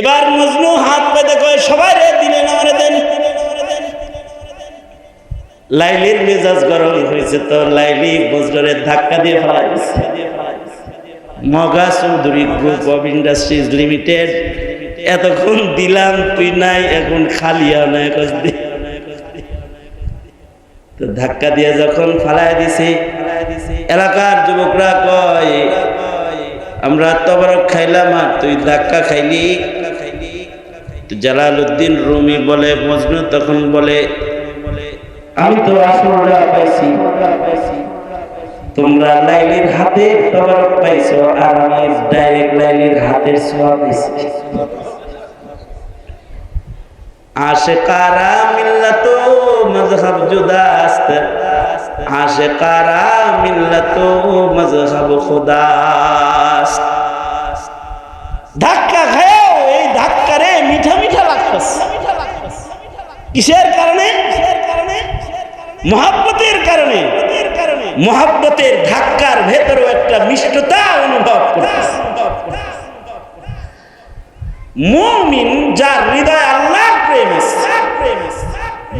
এবার মজনু হাত পেতে কয়, সবাই রে দিলেন আমারে দেন। লাইলির মেজাজ গরম হয়েছে তো, লাইলি বজরের ধাক্কা দিয়ে ফেলা Maga Chowdhury group of industries limited, এতক্ষণ দিলাম, তুই নাই, এখন কস দি তো ধাক্কা দিয়ে যখন ফালাই দিছি, এলাকার যুবকরা কয়, আমরা তবরক খাইলাম আর তুই ধাক্কা খাইলি। তো জালালউদ্দিন রুমি বলে, মজনু তখন বলে, আমি তো আসলটা পাইছি। তোমরা লাইলির হাতে তবরক পাইছো আর আমি ডাইরেক্ট লাইলির হাতের ছোঁয়া পাইছি আশেকারা মিল্লাতো মজহব জুদাস্ত আশেকারা মিল্লাতো মজহব খুদাস্ত ধাক্কা খাও এই ধাক্কা রে মিঠা মিঠা লাগতেছে কিসের কারণে? মহাব্বতের কারণে। মহাব্বতের ধাক্কার ভেতরেও একটা মিষ্টতা অনুভব করতেছে মুমিন যার হৃদয়ে আল্লাহ প্রেম আছে,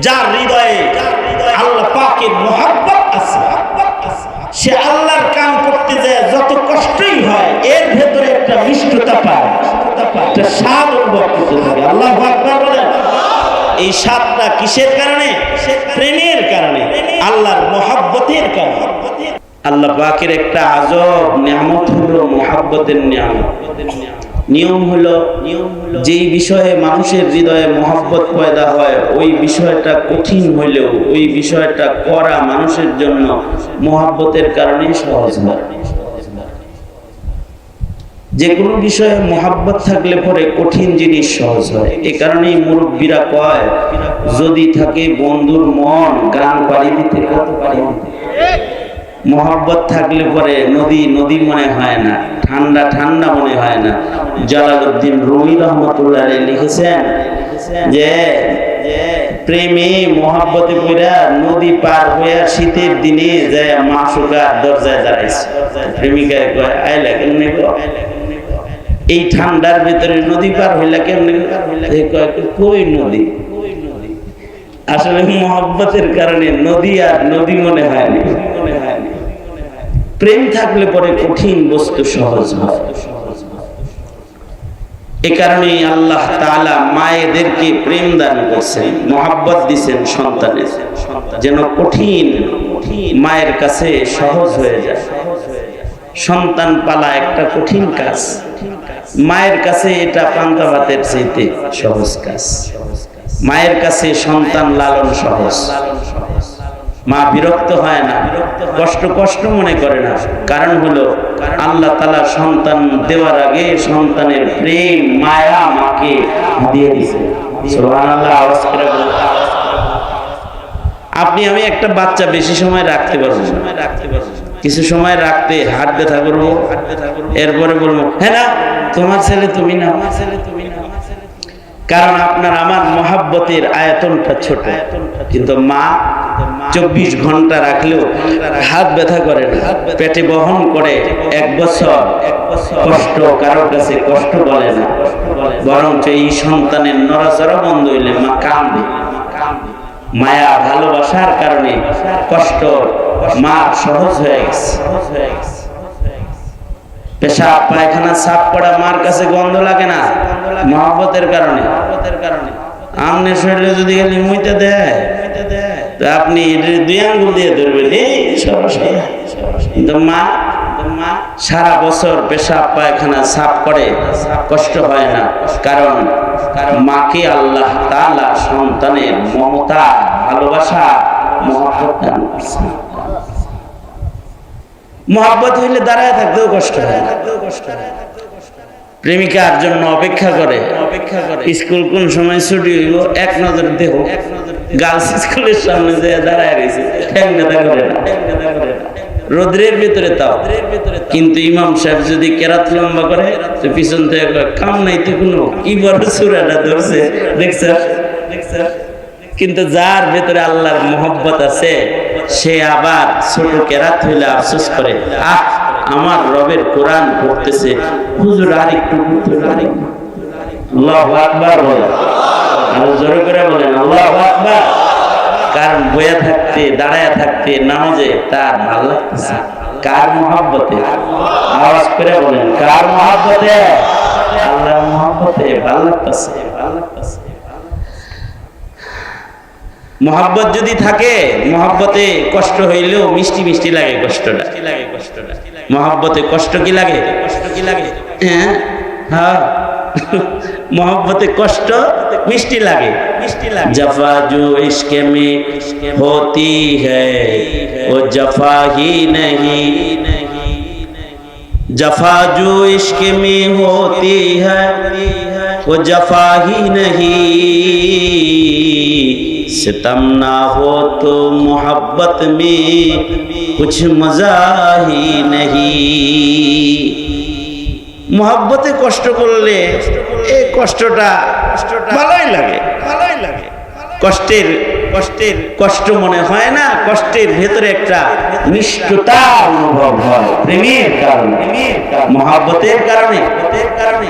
যার হৃদয়ে আল্লাহ পাকের মোহাব্বত আছে সে আল্লাহর কাম করতে যায় যত কষ্টই হয় এর ভেতরে একটা মিষ্টতা পায় একটা স্বাদ অনুভব করতে থাকে। আল্লাহ বলেন এই স্বাদটা কিসের কারণে? প্রেমের কারণে। আল্লাহর মোহাব্বতের কারণে। আল্লাহ পাকের একটা আজব নিয়ামত হলো মোহাব্বতের নিয়ামত। নিয়ম হলো যেই বিষয়ে মানুষের হৃদয়ে মহাব্বত পয়দা হয়, ওই বিষয়টা কঠিন হইলেও ওই বিষয়টা করা মানুষের জন্য মহাব্বতের কারণে সহজ হয়। যে কোনো বিষয়ে মহাব্বত থাকলে পরে কঠিন জিনিস সহজ হয়। এ কারণেই মুরব্বীরা কয়, যদি থাকে বন্ধুর মন, গান পাড়ি দিতে কত পাড়ি দিতে মহাব্বত থাকলে পরে নদী নদী মনে হয় না, ঠান্ডা ঠান্ডা মনে হয় না। জালালউদ্দিন রুমি রহমতুল্লাহ লিখেছেন যে, প্রেমে মহাব্বতে পইরা নদী পার হইয়া শীতের দিনে যায় মাসুকা দরজায় দাঁড়াইছে। প্রেমিকায় কয় আইলা কেমনে এই ঠান্ডার ভিতরে নদী পার হইলা কেমনে? কই নদী? আসলে মহব্বতের কারণে নদী আর নদী মনে হয়নি প্রেম থাকলে পরে কঠিন বস্তু সহজ হয়। এ কারণে আল্লাহ তাআলা মায়েদেরকে প্রেম দান করছেন, মহাব্বত দিছেন সন্তানের, যেন কঠিন মায়ের কাছে সহজ হয়ে যায়। সন্তান পালা একটা কঠিন কাজ। মায়ের কাছে এটা পান্তা ভাতের চাইতে সহজ কাজ মায়ের কাছে সন্তান লালন সহজ মা বিরক্ত হয় না, কষ্ট কষ্ট মনে করে না কারণ হলো, আল্লাহ তালা সন্তান দেওয়ার আগে সন্তানের প্রেম মায়া মাকে দিয়ে দিছে। আপনি, আমি একটা বাচ্চা বেশি সময় রাখতে পারব না। কিছু সময় রাখতে হাত ব্যথা করব। এরপরে বলব হ্যাঁ না, তোমার ছেলে তুমি না। আমার ছেলে তুমি না কারণ আপনার আমার মহাব্বতের আয়তনটা ছোট। কিন্তু মা চব্বিশ ঘণ্টা রাখলেও হাত ব্যথা করে পেটে বহন করে এক বছর কষ্ট কারোর কাছে কষ্ট বলে না। বরঞ্চ এই সন্তানের নড়াচড়া বন্ধ হইলে মা কান্দে মায়া ভালোবাসার কারণে কষ্ট মা সহজ হয়ে গেছে। পেশাব, পায়খানা সাপ পড়া মার কাছে গন্ধ লাগে না, মহব্বতের কারণে। আমনে শরীরে যদি গেলে মুইতে দেয় আপনি দুই আঙ্গুল দিয়ে ধরবেন, এই সরাসরি কিন্তু মা সারা বছর পেশাব পায়খানা সাপ করে, কষ্ট হয় না। কারণ মাকে আল্লাহ তাআলা সন্তানের মমতা, ভালোবাসা, মহব্বত হইলে দাঁড়ায় থাকতেও কষ্ট হয় প্রেমিকার জন্য অপেক্ষা করে অপেক্ষা করে স্কুল কোন সময় ছুটি হইব, এক নজর দেহ। গার্লস স্কুলের সামনে যে দাঁড়ায় রয়েছে রোদ্রের ভিতরে তাও। কিন্তু ইমাম সাহেব যদি কেরাত লম্বা করে পিছন থেকে কাম নাই তো কোনো কি বড় সুরাটা ধরছে। দেখছে দেখছে কিন্তু যার ভেতরে আল্লাহর মোহব্বত আছে, সে আবার ছোট কেরাত হইলে আফসোস করে, আহ, আমার রবের কোরআন পড়তেছে। হুজুর আর একটু আর একটু। আল্লাহু আকবার বলেন। আরও জোরে করে বলেন, আল্লাহু আকবার। কারণ বইয়া থাকতে দাঁড়ায় থাকতে নামাজে তার ভালো লাগতেছে। কার মহাব্বতে? আওয়াজ করে বলেন, কার মহাব্বতে? আল্লাহর মহাব্বতে ভালো লাগতেছে ভালো লাগতেছে মহাব্বত যদি থাকে, মহাব্বতে কষ্ট হইলেও মিষ্টি মিষ্টি লাগে কষ্টটা লাগে কষ্টটা। মহাব্বতে কষ্ট কি লাগে? কষ্ট কি লাগে? হ্যাঁ? হ্যাঁ। मोहब्बत कष्ट, मिष्टी लगे। मिष्टी लगे। जफा जो इश्क में होती है, वो जफा ही नहीं। जफा जो इश्क में होती है, वो जफा ही नहीं। सितम ना हो तो मोहब्बत में कुछ मज़ा ही नहीं। মহাব্বতে কষ্ট করলে এই কষ্টটা ভালোই লাগে। ভালোই লাগে। কষ্টের কষ্টের কষ্ট মনে হয় না কষ্টের ভেতরে একটা মিষ্টতা অনুভব হয় প্রেমের কারণে। মহাব্বতের কারণে। কারণে।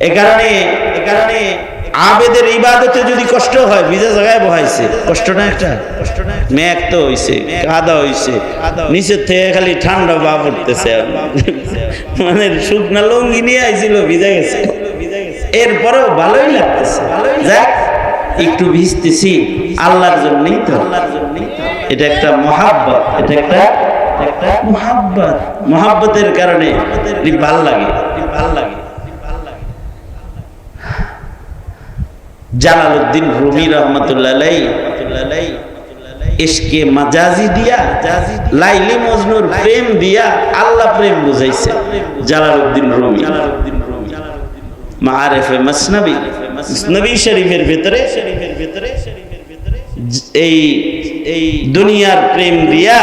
এ কারণে এ কারণে আবেদের ইবাদতে যদি কষ্ট হয় বিজা জায়গায় বহাইছে। কষ্ট না একটা? কষ্ট না মেঘ তো হইছে, কাদা হইছে। নিচের থেকে খালি ঠান্ডা বা পড়তেছে। মানে শুকনা লঙ্গি নিয়ে আইছিল, ভিজা গেছে। এরপরেও ভালোই লাগতেছে। যাক, একটু ভিজতেছি, আল্লাহর জন্যই তো। এটা একটা মহাব্বত, এটা একটা একটা মহাব্বত। মহাব্বতের কারণে ভালো লাগে ভালো লাগে। জালালউদ্দিন রুমি রহমতুল্লাহ মাজাজি দিয়া, লাইলি মজনুর প্রেম দিয়া আল্লাহ প্রেম ভিতরে, এই এই দুনিয়ার প্রেম দিয়া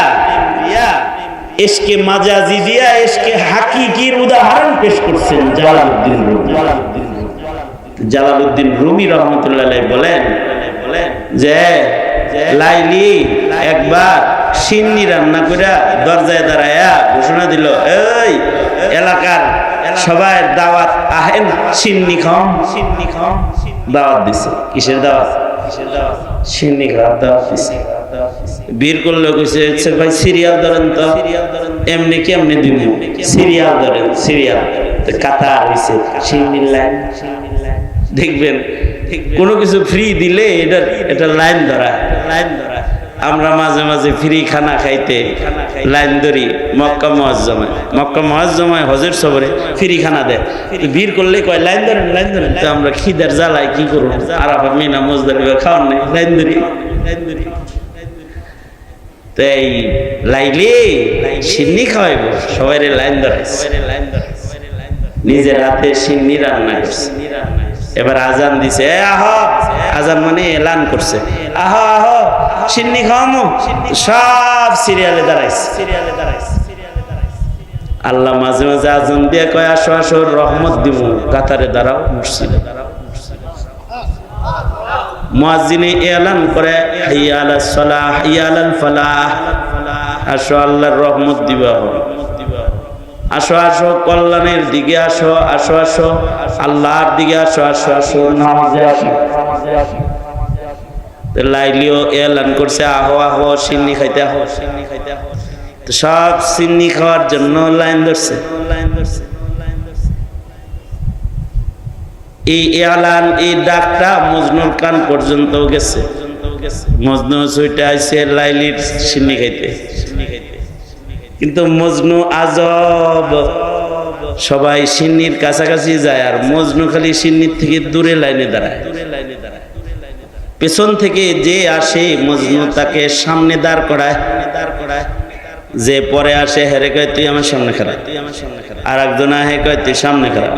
ইশকে মাজাজি দিয়া ইশকে হাকিকির উদাহরণ পেশ করছেন Jalaluddin Rumi. Jalaluddin Jalaluddin Rumi রহমতুল্লাহ বলেন যে, লাইলি একবার সিন্নি রান্না করে দরজায় দাঁড়ায়া ঘোষণা দিল, এই এলাকার সবাই দাওয়াত আহেন, সিন্নি খাম সিন্নি খাম দাওয়াত দিছে। কিসের দাওয়াত? কিসের দাওয়াত সিন্নি খাওয়ার দাওয়াত দিছে। বীর করলে কইছে "আচ্ছা ভাই, সিরিয়াল ধরেন তো। দেখবেন, কোনো কিছু ফ্রি দিলে এটা এটা লাইন ধরা লাইন ধরা। আমরা মাঝে মাঝে ফ্রি খানা খাইতে লাইন ধরি মক্কা মহাজমায় মক্কা মহাজমায় হজের সবরে ফ্রি খানা দেয়। ভিড় করলে কয় লাইন ধরেন লাইন ধরেন। তো আমরা খিদের জ্বালাই কি করব? আরাফা মিনা মজদারি খাওয়ার নেই লাইন ধরি। লাইন ধরি তো এই লাইলে সিন্নি খাওয়াইব সবাই লাইন ধরে লাইন ধরে নিজের হাতে সিন্নি রান্না এবার আজান দিছে, এ আহ! আজান মানে এলান করছে। আহ আহ! সিন্নি খাওয়ামো। সব সিরিয়ালে দাঁড়াইছে। সিরিয়ালে দাঁড়াইছে আল্লাহ মাঝে মাঝে আজান দিয়ে কয়, আসো আসো, রহমত দিব কাতারে দাঁড়াও, মসজিদে মুয়াজ্জিনে এলান করে, হাইয়া আলাস সালাহ, হাইয়া আলাল ফালাহ। আসো, আল্লাহর রহমত দিবা। আসো আসো, কল্যাণের দিকে আসো আসো আসো, আল্লাহর দিকে আসো আসো আসো, নামাজে আসো। লাইলিও এলান করছে, আহো আহো, সিন্নি খাইতে, আহো, সিন্নি খাইতে, আহো সব সিন্নি খাওয়ার জন্য লাইন ধরছে। এই এলান, এই ডাকটা মজনুর কান পর্যন্ত গেছে। মজনু সুইটা আইসে লাইলির সিন্নি খাইতে সিন্নি খাইতে। কিন্তু মজনু আজব। সবাই সিন্নির কাছাকাছি যায় আর মজনু খালি সিন্নির থেকে দূরে লাইনে দাঁড়ায়। পেছন থেকে যে আসে মজনু তাকে সামনে দাঁড় করায়। যে পরে আসে হেরে কয় তুই আমার সামনে খারাপ আর একজন আহে, কয় তুই সামনে খারাপ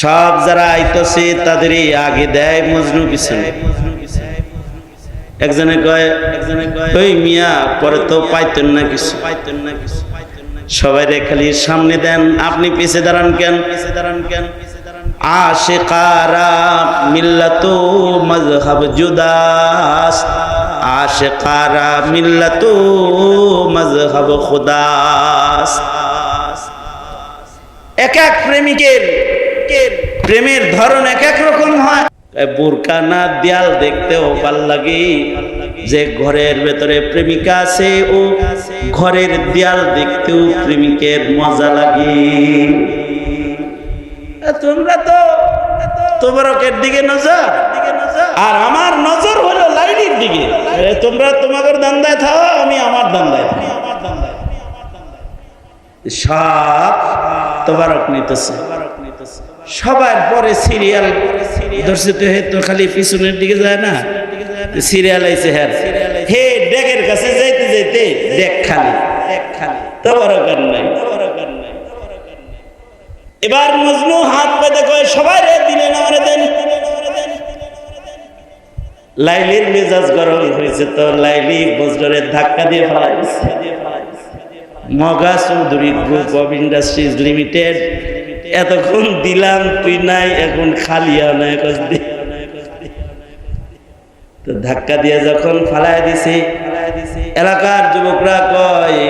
সব যারা আইতছে তাদেরই আগে দেয় মজনু পিছনে। একজনে কয় একজনে কয় ওই মিয়া পরে তো পাইতেন না কিছু। পাইতেন না কিছু সবাই খালি সামনে দেন আপনি পিছে দাঁড়ান কেন? পিছে দাঁড়ান কেন? আশিকারা মিল্লাতু মজহব জুদাস। আশিকারা মিল্লাতু মজহব খুদাস। এক এক প্রেমিকের প্রেমের ধরন এক এক রকম হয়। বোরকা না দেয়াল দেখতেও ভালো লাগে। যে ঘরের ভেতরে প্রেমিকা আছে, ও ঘরের দেয়াল দেখতেও প্রেমিকের মজা লাগে। তোমরা তো তোমরকের দিকে নজর। আর আমার নজর হলো লাইনের দিকে। তোমরা তোমাদের দান্দায় থাও, আমি আমার দান্দায়। সব তোবারক নিতেছে। সবার পরে সিরিয়াল ধরছে তো, হে তো খালি পিছনের দিকে যায় না। সিরিয়াল আইছে হ্যাঁ। হে, ডেকের কাছে যাইতে যাইতে দেখ খালি। দেখ খালি নাই এবার মজনু হাত পেতে কয়, সবাই রে দিলেন আমারে দেন। লাইলির মেজাজ গরম হয়েছে তো, লাইলি বজ্রের ধাক্কা দিয়ে ফেলাই Maga Chowdhury group of industries limited এতক্ষণ দিলাম, তুই নাই, এখন খালি নাই তো ধাক্কা দিয়ে যখন ফালাই দিছে, এলাকার যুবকরা কয়,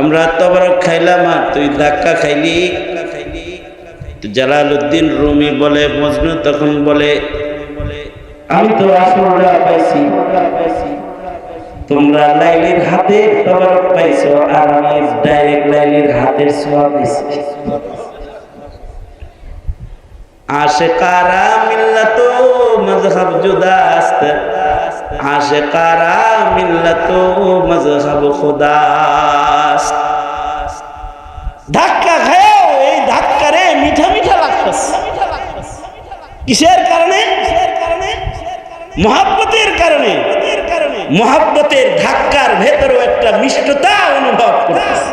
আমরা তবরক খাইলাম আর তুই ধাক্কা খাইলি। তো জালালউদ্দিন রুমি বলে, মজনু তখন বলে, আমি তো পাইছি। তোমরা লাইলির হাতে তবরক পাইছো আর আমি ডাইরেক্ট লাইলির হাতের ছোঁয়া পাইছি আশেকারা মিল্লাত মজহব জুদাস্ত। আশেকারা মিল্লাত মজহব খুদাস্ত। ধাক্কা খাও, এই ধাক্কা রে মিঠা মিঠা লাগতেছে। কিসের কারণে? মহাব্বতের কারণে। মহাব্বতের ধাক্কার ভেতরেও একটা মিষ্টতা অনুভব করতেছে।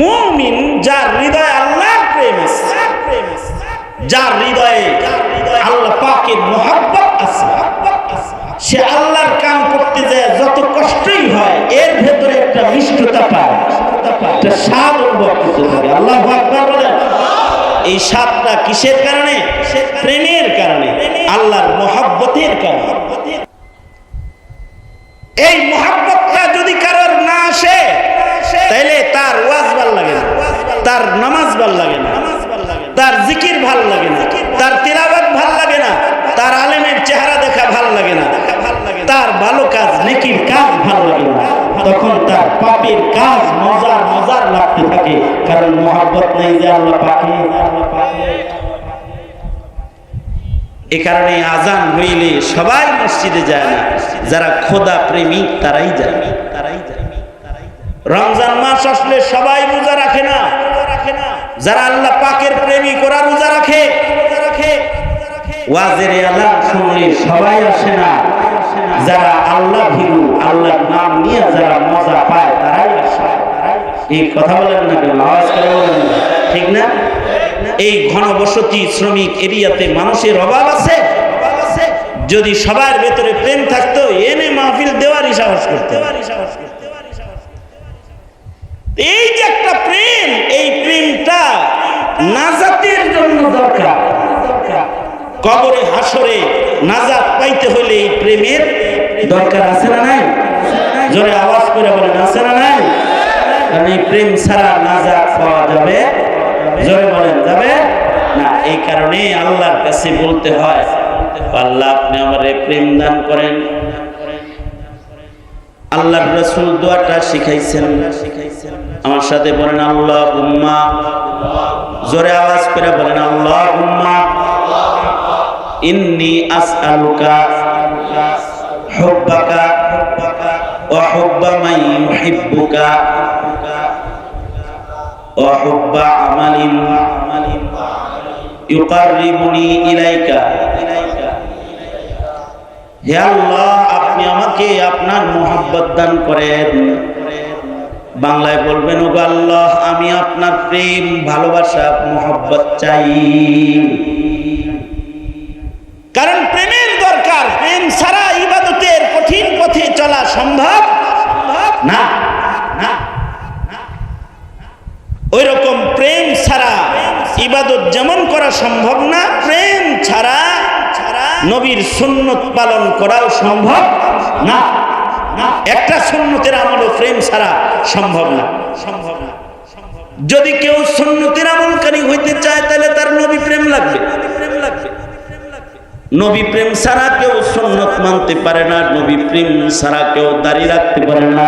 মুমিন যার হৃদয়ে আল্লাহর যার হৃদয়ে আল্লাহ পাকের মোহাব্বত আছে। সে আল্লাহর কাম করতে যায়, যত কষ্টই হয়, এর ভেতরে একটা মিষ্টতা পায় স্বাদ অনুভব করতে থাকে। আল্লাহ এই স্বাদটা কিসের কারণে? প্রেমের কারণে, আল্লাহর মোহাব্বতের কারণে। এই মোহাব্বতটা যদি কারোর না আসে তাইলে তার ওয়াজ ভালো লাগে না তার নামাজ ভালো লাগে না। তার জিকির ভালো লাগে না। তার তিলাবাত ভালো লাগে না। তার আলেমের চেহারা দেখা ভালো লাগে না। তার ভালো কাজ, নেকির কাজ ভালো লাগে না। তখন তার পাপের কাজ মজার মজার লাগতে থাকে। কারণ মোহাব্বত নেই যে আল্লাহ পাকে। এ কারণে আজান হইলে সবাই মসজিদে যায় না। যারা খোদা প্রেমিক তারাই যায় তারাই যায় রমজান মাস আসলে সবাই রোজা রাখে না। যারা আল্লাহ পাকের প্রেমিক ওরা রোজা রাখে ওয়াজের শুনলে সবাই আসে না। যারা আল্লাহ নাম নিয়ে যারা মজা পায়, তারাই আসে। এই কথা বলেন না কেন? আওয়াজ করে বলেন। ঠিক না? এই ঘনবসতি শ্রমিক এরিয়াতে মানুষের অভাব আছে? যদি সবার ভেতরে প্রেম থাকতো, এনে মাহফিল দেওয়ারই সাহস করতে। এই যে একটা প্রেম, এই প্রেমটা নাজাতের জন্য দরকার। কবরে হাসরে নাজাত পাইতে হলে এই প্রেমের দরকার আছে না নাই? জোরে আওয়াজ করে বলেন, আছে না নাই? কারণ এই প্রেম ছাড়া নাজাত পাওয়া যাবে? জোরে বলেন, যাবে? না, এই কারণে আল্লাহর কাছে বলতে হয়, আল্লাহ আপনি আমার প্রেম দান করেন। আল্লাহর রসুল দোয়াটা শিখাইছেন। আমার সাথে বলেন আল্লাহ উম্মা জোরে আওয়াজ করে বলেন আল্লাহ উম্মা ইন্নি আসআলুকা হুব্বাকা ওয়া হুব্বা মান ইউহিব্বুকা ওয়া হুব্বা আমালিন ইউকাররিবুনি ইলাইকা। হে আল্লাহ, আপনি আমাকে আপনার মোহাব্বত দান করেন। বাংলায় বলবেন ও আল্লাহ, আমি আপনার প্রেম, ভালোবাসা, মোহাব্বত চাই। কারণ প্রেমের দরকার, প্রেম ছাড়া ইবাদতের কঠিন পথে চলা সম্ভব না। না ওই রকম প্রেম ছাড়া ইবাদত যেমন করা সম্ভব না, প্রেম ছাড়া নবীর সুন্নত পালন করাও সম্ভব না। একটা সুন্নতের আমল প্রেম ছাড়া সম্ভব না। সম্ভব না যদি কেউ সন্ন্যতির আমলকারী হইতে চায়, তাহলে তার নবী প্রেম লাগবে। নবী প্রেম ছাড়া কেউ সন্ন্যত মানতে পারে না, নবী প্রেম ছাড়া কেউ দাড়ি রাখতে পারে না।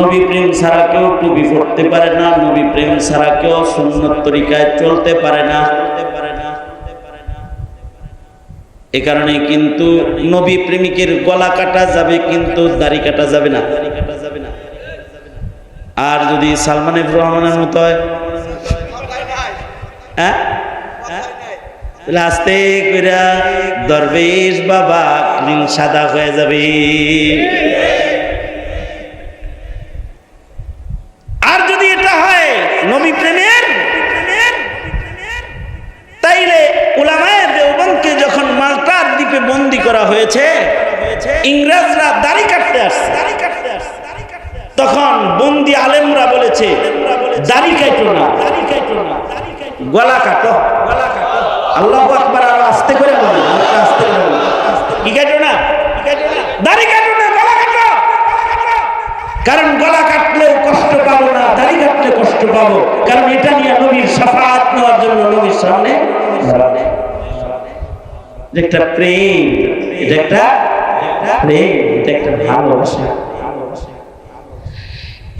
নবী প্রেম ছাড়া কেউ টুপি পড়তে পারে না, নবী প্রেম ছাড়া কেউ সুন্নত তরিকায় চলতে পারে না। এ কারণে কিন্তু নবী প্রেমিকের গলা কাটা যাবে কিন্তু দাড়ি কাটা যাবে না। আর যদি সালমান রহমানের মতো হয়? আস্তে করে দরবেশ বাবা সাদা হয়ে যাবে। আর যদি এটা হয়, নবী প্রেমের করা হয়েছে, ইংরেজরা দাড়ি কাটতে আসছে। তখন বন্দি আলেমরা বলেছে, দাড়ি কাটো না, গলা কাটো। আল্লাহ আকবার আর আস্তে করে বলেন আস্তে কি কাটো না? দাড়ি কাটো না, গলা কাটো। কারণ গলা কাটলেও কষ্ট পাবো না, দাড়ি কাটলে কষ্ট পাবো। কারণ এটা নিয়ে নবীর সাফাত নেওয়ার জন্য নবীর সামনে দাঁড়াবে। একটা প্রেম, এটা একটা প্রেম, এটা একটা ভালোবাসা।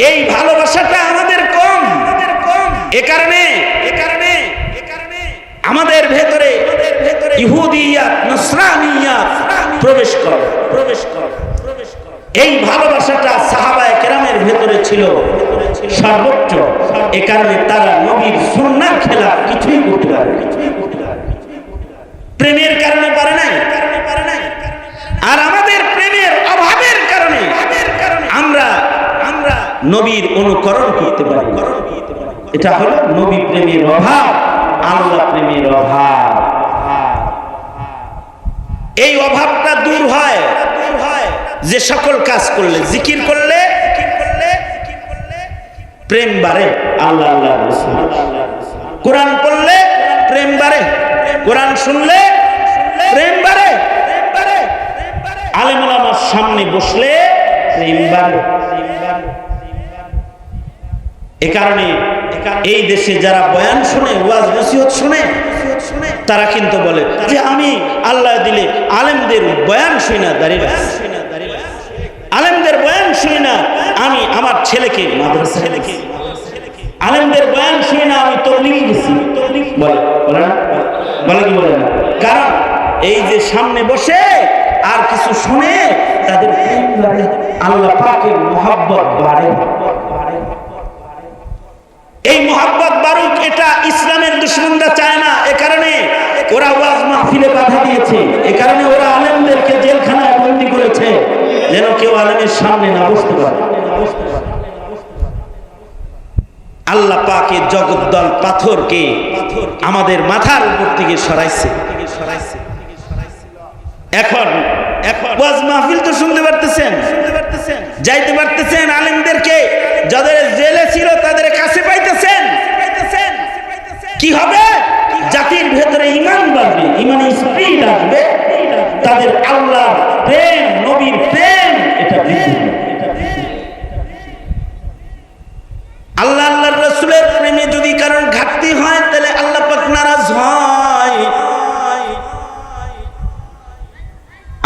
এই ভালোবাসাটা আমাদের কম। এ কারণে এ কারণে আমাদের ভেতরে ইহুদিয়াত নসরানিয়াত প্রবেশ কর প্রবেশ কর। এই ভালোবাসাটা সাহাবায়ে কেরামের ভেতরে ছিল। সর্বোচ্চ। এ কারণে তারা নবীর সুন্নার খেলা কিছুই করতে পারে না। প্রেমের কারণে পারে নাই। আর আমাদের প্রেমের অভাবের কারণে আমরা আমরা নবীর অনুকরণ করতে পারি। এটা হলো নবী প্রেমের অভাব, আল্লাহ প্রেমের অভাব। এই অভাবটা দূর হয় যে সকল কাজ করলে, জিকির করলে, প্রেম বাড়ে আল্লাহ আল্লাহ। কোরআন পড়লে প্রেম বাড়ে, কোরআন শুনলে প্রেম বাড়ে আলেমুল আমার সামনে বসলে এ কারণে এই দেশে যারা বয়ান শুনে, ওয়াজ নসিহত শুনে, তারা কিন্তু বলে যে আমি আল্লাহ দিলে আলেমদের বয়ান শুই না, দাঁড়িয়ে আলেমদের বয়ান শুনি না, আমি আমার ছেলেকে মাদ্রাসা ছেলেকে আলেমদের বয়ান শুনি না, আমি তবলিগ গেছি বলে বলে কি বলে কারণ এই যে সামনে বসে আর কিছু শুনে তাদের আল্লাহ পাকের মোহাব্বত বাড়ে। এই মোহাব্বত বারুক এটা ইসলামের দুশ্মনরা চায় না। এ কারণে ওরা ওয়াজ মাহফিলে বাধা দিয়েছে। এ কারণে ওরা আলেমদেরকে জেলখানায় বন্দি করেছে। যেন কেউ আলেমের সামনে না বসতে পারে। আল্লাহ পাকে জগদ্দল পাথরকে আমাদের মাথার উপর থেকে সরাইছে। এখন এখন ওয়াজ মাহফিল তো শুনতে পারতেছেন? যাইতে পারতেছেন আলেমদেরকে? যাদের জেলে ছিল তাদের কাছে পাইতেছেন? কি হবে? জাতির ভেতরে ইমান বাড়বে ইমানে স্পিড আসবে। তাদের আল্লাহ প্রেম নবীর প্রেম এটা আল্লাহ আল্লাহর রসুলের প্রেমে যদি কারণ ঘাটতি হয় তাহলে আল্লাহ পাক নারাজ হয়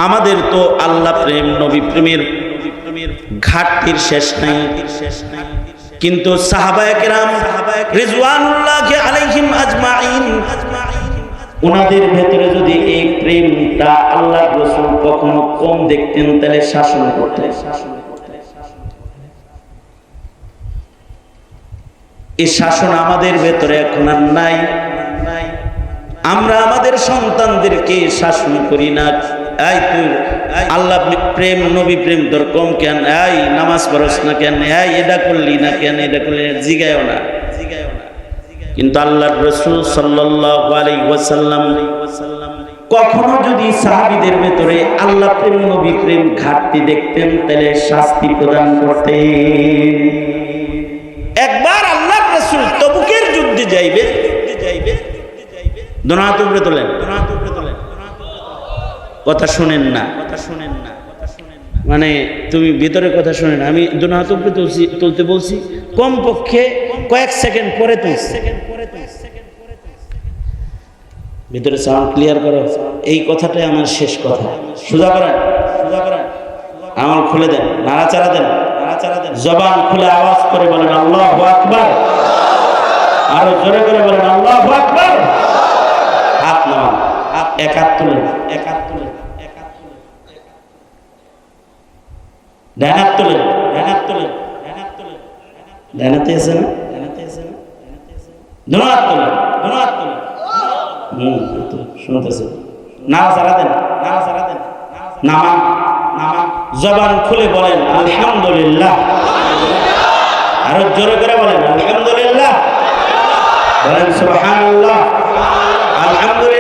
আমাদের তো আল্লাহ প্রেম, নবী প্রেমের ঘাটতির শেষ নাই। কিন্তু ওনাদের ভেতরে যদি এই প্রেমটা আল্লাহ রসুল কখনো কম দেখতেন, তাহলে শাসন করতেন। এই শাসন আমাদের ভেতরে এখন আর নাই। আমরা আমাদের সন্তানদেরকে শাসন করি না। এই তুই আল্লাহ প্রেম, নবী প্রেম তোর কম কেন? এই নামাজ পড়স না কেন? এই এটা করলি না কেন? এটা করলি না, জিগায়ও না। কিন্তু আল্লাহ রসুল সাল্লাল্লাহু আলাইহি ওয়াসাল্লাম কখনো যদি সাহাবীদের ভেতরে আল্লাহ প্রেম, নবী প্রেম ঘাটতি দেখতেন, তাহলে শাস্তি প্রদান করতেন। একবার আল্লাহ রসুল তবুকের যুদ্ধে যাইবে দোনাহাত উপরে তোলেন। কথা শোনেন না। কথা শুনেন না মানে তুমি ভিতরে কথা শুনেন আমি দোনাহাত উপরে তুলছি, তুলতে বলছি, কমপক্ষে কয়েক সেকেন্ড পরে তুলছে। ভিতরে সাউন্ড ক্লিয়ার করো। এই কথাটাই আমার শেষ কথা। সোজা করেন। সোজা করেন আমল খুলে দেন, নাড়াচাড়া দেন। নাড়াচাড়া দেন জবান খুলে আওয়াজ করে বলেন, আল্লাহ আকবার। আরও জোরে করে বলেন, আল্লাহ আকবার। হাত নামান হাত এক হাত তুলেন এক হাত তুলেন এক হাত তুলেন ডান হাত তুলেন ডান হাত তুলেন ডান হাত তুলেন ডান হাতে আছে না? ডান হাতে আছে না? দোনো হাত তুলেন দোনো হাত তুলেন হুম তো শুনতেছে। নামাজ সারা দেন নামাজ সারা দেন নামান নামান জবান খুলে বলেন আলহামদুলিল্লাহ। আরও জোরে করে বলেন আলহামদুলিল্লাহ। বলেন সুবহানাল্লাহ। আলহামদুলিল্লাহ।